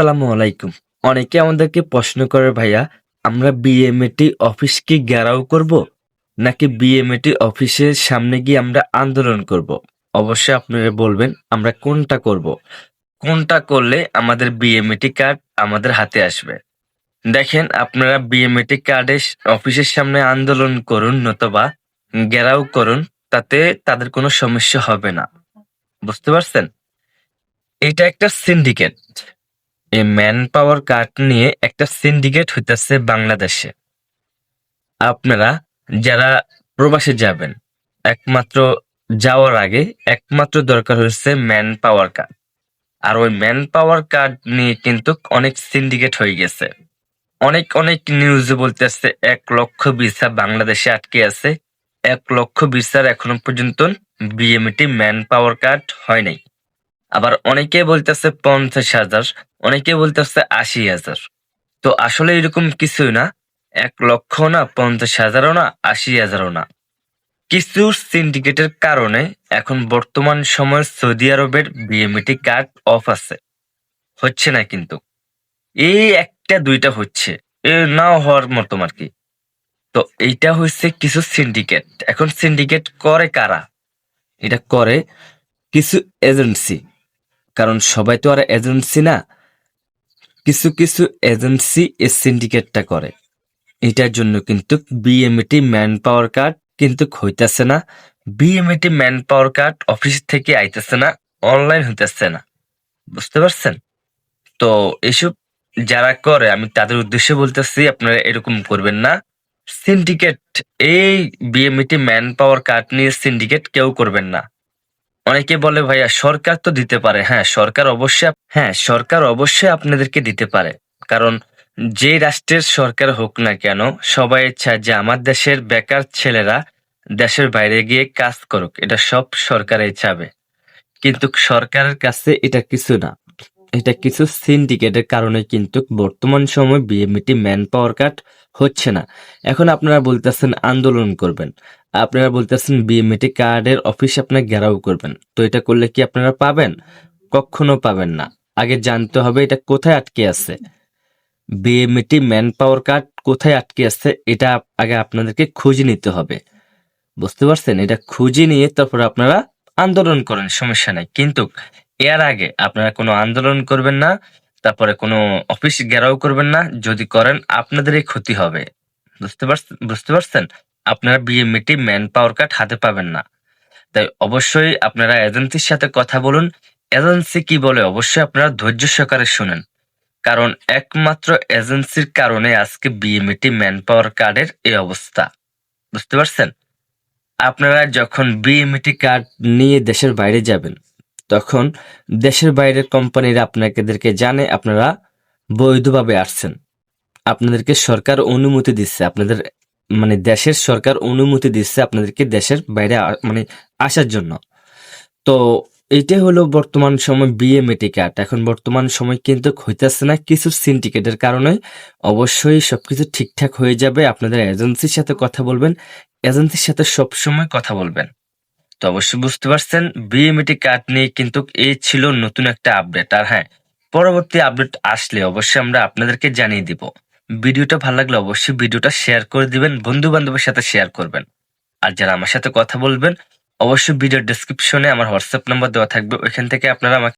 আসসালামু আলাইকুম। অনেকে আমাদেরকে প্রশ্ন করে, ভাইয়া, আমরা বিএমএটি অফিস কি ঘেরাও করব? নাকি বিএমএটি অফিসের সামনে গিয়ে আমরা আন্দোলন করব? অবশ্যই আপনারা বলবেন, আমরা কোনটা করব? কোনটা করলে আমাদের বিএমএটি কার্ড আমাদের হাতে আসবে? দেখেন, আপনারা বিএমএটি কার্ডের অফিসের সামনে আন্দোলন করুন নতুবা ঘেরাও করুন, তাতে তাদের কোনো সমস্যা হবে না। বুঝতে পারছেন? এটা একটা সিন্ডিকেট এই ম্যান পাওয়ার কার্ড নিয়ে একটা সিন্ডিকেট হইতেছে বাংলাদেশে। আপনারা যারা প্রবাসে যাবেন, একমাত্র যাওয়ার আগে একমাত্র দরকার হচ্ছে ম্যান পাওয়ার কার্ড আর ওই ম্যান পাওয়ার কার্ড নিয়ে কিন্তু অনেক সিন্ডিকেট হয়ে গেছে। অনেক অনেক নিউজে বলতেছে এক লক্ষ ভিসা বাংলাদেশে আটকে আছে। এক লক্ষ ভিসার এখনও পর্যন্ত বিএমটি ম্যান পাওয়ার কার্ড হয় নাই। আবার অনেকে বলতেছে পঞ্চাশ হাজার অনেকে বলতেছে আশি হাজার। তো আসলে এরকম কিছুই না। এক লক্ষ না, পঞ্চাশ হাজারও না, আশি হাজারও না। কিছু সিন্ডিকেটের কারণে এখন বর্তমান সময় সৌদি আরবের বিএমটি কার্ড অফ আছে। হচ্ছে না কিন্তু। এই একটা, দুইটা হচ্ছে। এ নাও হওয়ার মতো আর কি। তো এইটা হচ্ছে কিছু সিন্ডিকেট এখন সিন্ডিকেট করে কারা? এটা করে কিছু এজেন্সি কারণ সবাই তো আর এজেন্সি না। কিছু কিছু এজেন্সি এই সিন্ডিকেটটা করে। এটার জন্য কিন্তু বিএমএটি ম্যান পাওয়ার কার্ড কিন্তু হইতেছে না। BMET manpower card office থেকে আইতেছে না অনলাইন হইতেছে না। বুঝতে পারছেন? তো এসব যারা করে, আমি তাদের উদ্দেশ্যে বলতেছি, আপনারা এরকম করবেন না। সিন্ডিকেট এই বিএমএটি ম্যান পাওয়ার কার্ড নিয়ে সিন্ডিকেট কেউ করবেন না। অনেকে বলে, ভাইয়া, সরকার তো দিতে পারে। হ্যাঁ সরকার অবশ্যই হ্যাঁ সরকার অবশ্যই আপনাদেরকে দিতে পারে। কারণ যে রাষ্ট্রের সরকার হোক না কেন, সবাই ইচ্ছা যে আমার দেশের বেকার ছেলেরা দেশের বাইরে গিয়ে কাজ করুক। এটা সব সরকারের চাবে। কিন্তু সরকারের কাছে এটা কিছু না। এটা কিছু সিন্ডিকেটের কারণে কিন্তু বর্তমান সময় বিএমইটি ম্যান পাওয়ার কাট হচ্ছে না। এখন আপনারা বলতেছেন আন্দোলন করবেন। আপনারা বলতেছেন বিএমইটি কার্ডের অফিস আপনার ঘেরাও করবেন। তো এটা করলে কি আপনারা পাবেন? কখনো পাবেন না। আগে জানতে হবে এটা কোথায় আটকে আছে। বিএমইটি ম্যান পাওয়ার কার্ড কোথায় আটকে আছে, এটা আগে আপনাদেরকে খুঁজে নিতে হবে। বুঝতে পারছেন? এটা খুঁজে নিয়ে তারপর আপনারা আন্দোলন করেন, সমস্যা নাই। কিন্তু এর আগে আপনারা কোনো আন্দোলন করবেন না, তারপরে কোনো অফিস ঘেরাও করবেন না, যদি করেন আপনাদেরই ক্ষতি হবে। বুঝতে পারছেন বুঝতে পারছেন? আপনারা বিএমইটি ম্যান পাওয়ার কার্ড হাতে পাবেন না। তাই অবশ্যই আপনারা এজেন্সির সাথে কথা বলুন। এজেন্সি কি বলে অবশ্যই আপনারা ধৈর্য সহকারে শুনেন। কারণ একমাত্র এজেন্সির কারণে আজকে বিএমইটি ম্যান পাওয়ার কার্ডের এই অবস্থা। বুঝতে পারছেন? আপনারা যখন বিএমইটি কার্ড নিয়ে দেশের বাইরে যাবেন তখন দেশের বাইরের কোম্পানিরা আপনাদেরকে জানে, আপনারা বৈধভাবে আসছেন। আপনাদেরকে সরকার অনুমতি দিচ্ছে, আপনাদের মানে দেশের সরকার অনুমতি দিচ্ছে আপনাদেরকে দেশের বাইরে মানে আসার জন্য। তো এইটাই হলো বর্তমান সময় বিএমএটি কার্ড এখন বর্তমান সময় কিন্তু হইতেছে না কিছু সিন্ডিকেটের কারণে। অবশ্যই সবকিছু ঠিকঠাক হয়ে যাবে। আপনাদের এজেন্সির সাথে কথা বলবেন, এজেন্সির সাথে সবসময় কথা বলবেন। তো অবশ্যই বুঝতে পারছেন বিএমএটি কার্ড নিয়ে কিন্তু এই ছিল নতুন একটা আপডেট আর হ্যাঁ পরবর্তী আপডেট আসলে অবশ্যই আমরা আপনাদেরকে জানিয়ে দিব। ভিডিওটা ভালো লাগলে অবশ্যই ভিডিওটা শেয়ার করে দিবেন বন্ধু বান্ধবের সাথে শেয়ার করবেন। আর যারা আমার সাথে কথা বলবেন, অবশ্যই ভিডিও ডিসক্রিপশনে আমার হোয়াটসঅ্যাপ নাম্বার দেওয়া থাকবে, ওইখান থেকে আপনারা আমাকে